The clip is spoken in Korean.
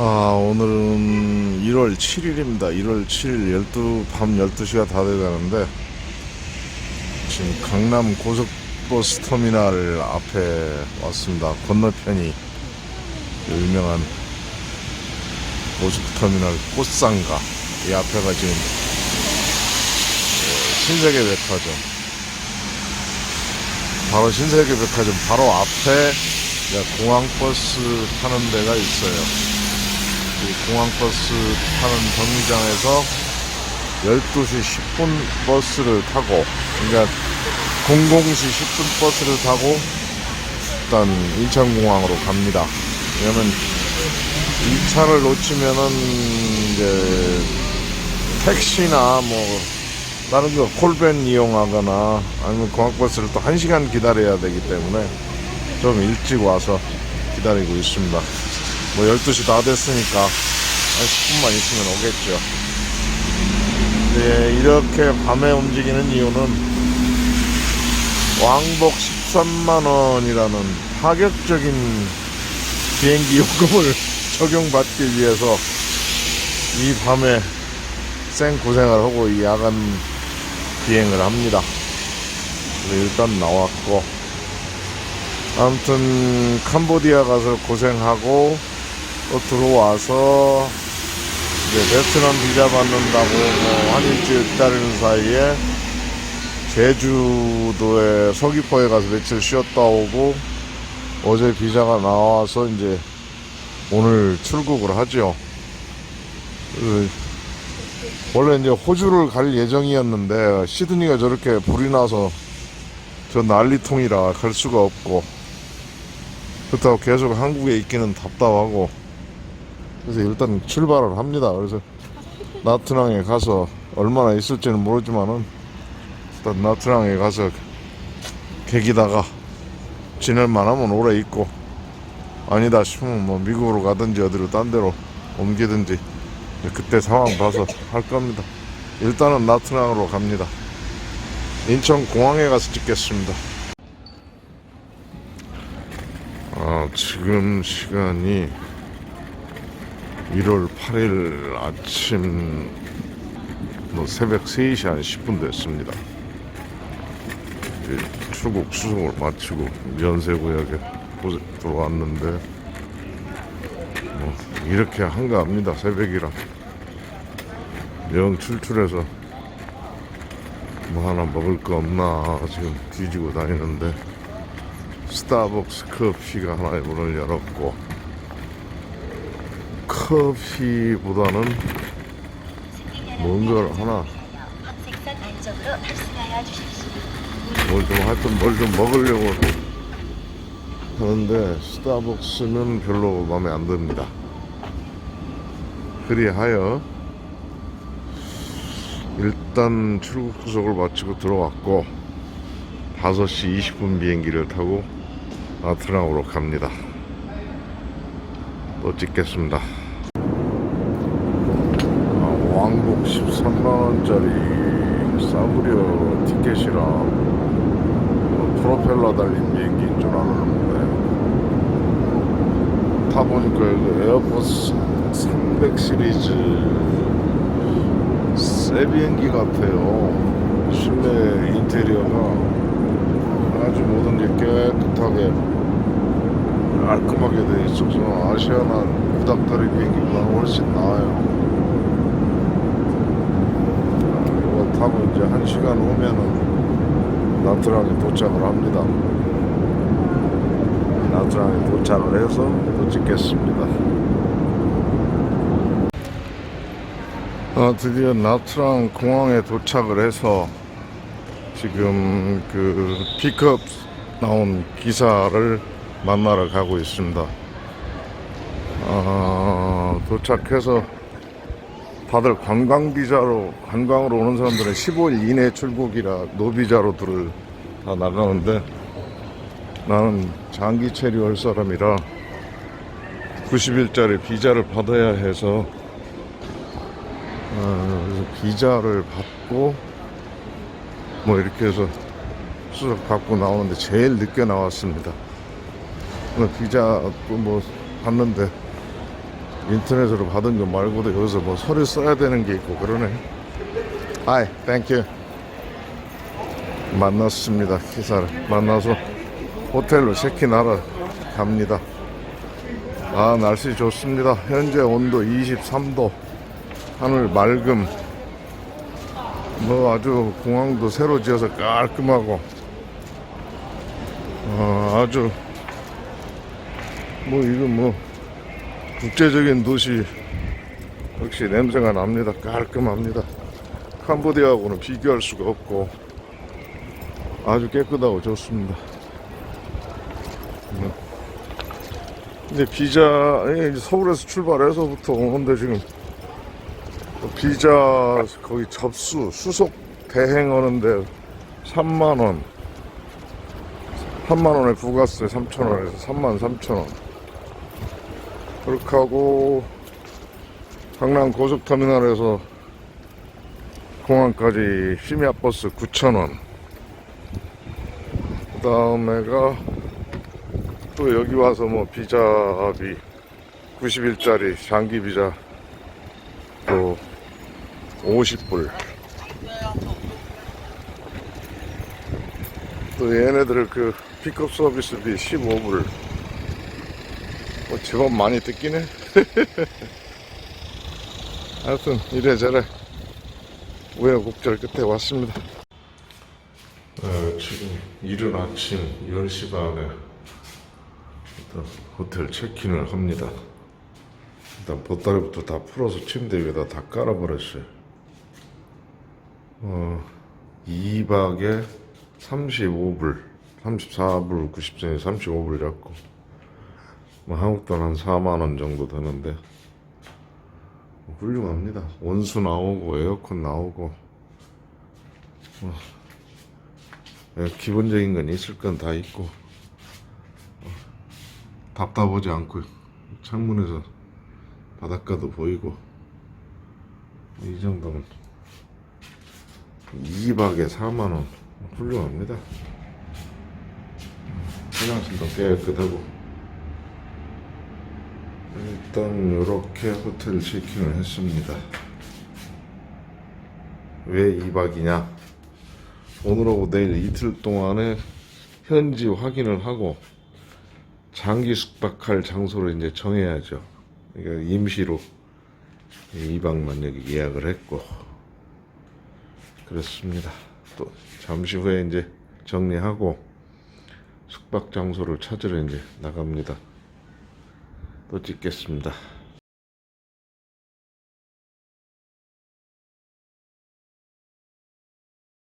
아, 오늘은 1월 7일입니다. 1월 7일 12, 밤 12시가 다 돼가는데, 지금 강남 고속버스 터미널 앞에 왔습니다. 건너편이 유명한 고속터미널 꽃상가. 이 앞에가 지금 어, 신세계 백화점. 바로 신세계 백화점 바로 앞에 공항버스 타는 데가 있어요. 이 공항버스 타는 정류장에서 12시 10분 버스를 타고, 그러니까 00시 10분 버스를 타고 일단 인천공항으로 갑니다. 왜냐면 이 차를 놓치면은 이제 택시나 뭐 다른 거 콜밴 이용하거나 아니면 공항버스를 또 1시간 기다려야 되기 때문에 좀 일찍 와서 기다리고 있습니다. 뭐 12시 다 됐으니까 한 10분만 있으면 오겠죠. 네, 이렇게 밤에 움직이는 이유는 왕복 13만 원이라는 파격적인 비행기 요금을 적용받기 위해서 이 밤에 생 고생을 하고 이 야간 비행을 합니다. 일단 나왔고 아무튼 캄보디아 가서 고생하고 또 들어와서 이제 베트남 비자 받는다고 뭐 한 일주일 기다리는 사이에 제주도에 서귀포에 가서 며칠 쉬었다 오고 어제 비자가 나와서 이제 오늘 출국을 하죠. 그 원래 이제 호주를 갈 예정이었는데 시드니가 저렇게 불이 나서 저 난리통이라 갈 수가 없고 그렇다고 계속 한국에 있기는 답답하고 그래서 일단 출발을 합니다. 그래서 나트랑에 가서 얼마나 있을지는 모르지만은 일단 나트랑에 가서 계기다가 지낼 만하면 오래 있고 아니다 싶으면 뭐 미국으로 가든지 어디로 딴 데로 옮기든지 그때 상황 봐서 할 겁니다. 일단은 나트랑으로 갑니다. 인천 공항에 가서 찍겠습니다. 아, 지금 시간이 1월 8일 아침 뭐 새벽 3시 한 10분 됐습니다. 출국 수송을 마치고 연세구역에 들어왔는데 뭐 이렇게 한가합니다 새벽이라 영 출출해서 뭐 하나 먹을 거 없나 지금 뒤지고 다니는데 스타벅스 커피가 하나의 문을 열었고 커피보다는 뭔가를 하나. 뭘 좀 하여튼 뭘 좀 먹으려고 하는데 스타벅스는 별로 마음에 안 듭니다. 그리하여 일단 출국 구석을 마치고 들어왔고 5시 20분 비행기를 타고 아트랑으로 갑니다. 또 찍겠습니다. 3천만원짜리 싸구려 티켓이랑 뭐 프로펠러 달린 비행기인 줄 알았는데. 타보니까 에어포스 300 시리즈 새 비행기 같아요. 실내 인테리어가 아주 모든 게 깨끗하게 깔끔하게 돼 있어서 아시아나 구닥다리 비행기보다 훨씬 나아요. 타고 이제 한 시간 후면은 나트랑에 도착을 합니다. 나트랑에 도착을 해서 또 찍겠습니다. 아, 드디어 나트랑 공항에 도착을 해서 지금 그 픽업 나온 기사를 만나러 가고 있습니다. 아, 도착해서 다들 관광 비자로 관광으로 오는 사람들은 15일 이내 출국이라 노비자로 들을 다 나가는데 나는 장기 체류할 사람이라 90일짜리 비자를 받아야 해서 어, 비자를 받고 뭐 이렇게 해서 수석 받고 나오는데 제일 늦게 나왔습니다. 오늘 비자도 뭐 받는데 인터넷으로 받은 거 말고도 여기서 뭐 서류 써야 되는 게 있고 그러네. 하이, 땡큐. 만났습니다. 기사를 만나서 호텔로 체크인하러 갑니다. 아 날씨 좋습니다. 현재 온도 23도. 하늘 맑음. 뭐 아주 공항도 새로 지어서 깔끔하고 어, 아주 뭐 이거 뭐 국제적인 도시 역시 냄새가 납니다. 깔끔합니다. 캄보디아하고는 비교할 수가 없고 아주 깨끗하고 좋습니다. 네. 이제 비자 서울에서 출발해서부터 오는데 지금 비자 거기 접수 수속 대행 오는데 3만 원 3만 원에 부가세 3천 원에서 3만 3천 원 그렇게 하고 강남 고속터미널에서 공항까지 심야버스 9천 원. 그 다음에가 또 여기 와서 뭐 비자비 90일짜리 장기 비자 또 50불. 또 얘네들 그 픽업 서비스비 15불. 뭐 제법 많이 뜯기네. 하여튼 이래저래 우여곡절 끝에 왔습니다. 어, 지금 이른 아침 10시 반에 일단 호텔 체크인을 합니다. 일단 보따리부터 다 풀어서 침대 위에다 다 깔아버렸어요. 어, 2박에 35불, 34불 90센이 35불 잡고 뭐 한국 돈 한 4만 원 정도 되는데 훌륭합니다. 온수 나오고 에어컨 나오고 어, 예, 기본적인 건 있을 건 다 있고 어, 답답하지 않고 창문에서 바닷가도 보이고 이 정도면 2박에 4만 원 훌륭합니다. 화장실도 깨끗하고 일단 이렇게 호텔 체킹을 했습니다. 왜 2박이냐? 오늘하고 내일 이틀 동안에 현지 확인을 하고 장기 숙박할 장소를 이제 정해야죠. 그러니까 임시로 2박만 여기 예약을 했고 그렇습니다. 또 잠시 후에 이제 정리하고 숙박 장소를 찾으러 이제 나갑니다. 또 찍겠습니다.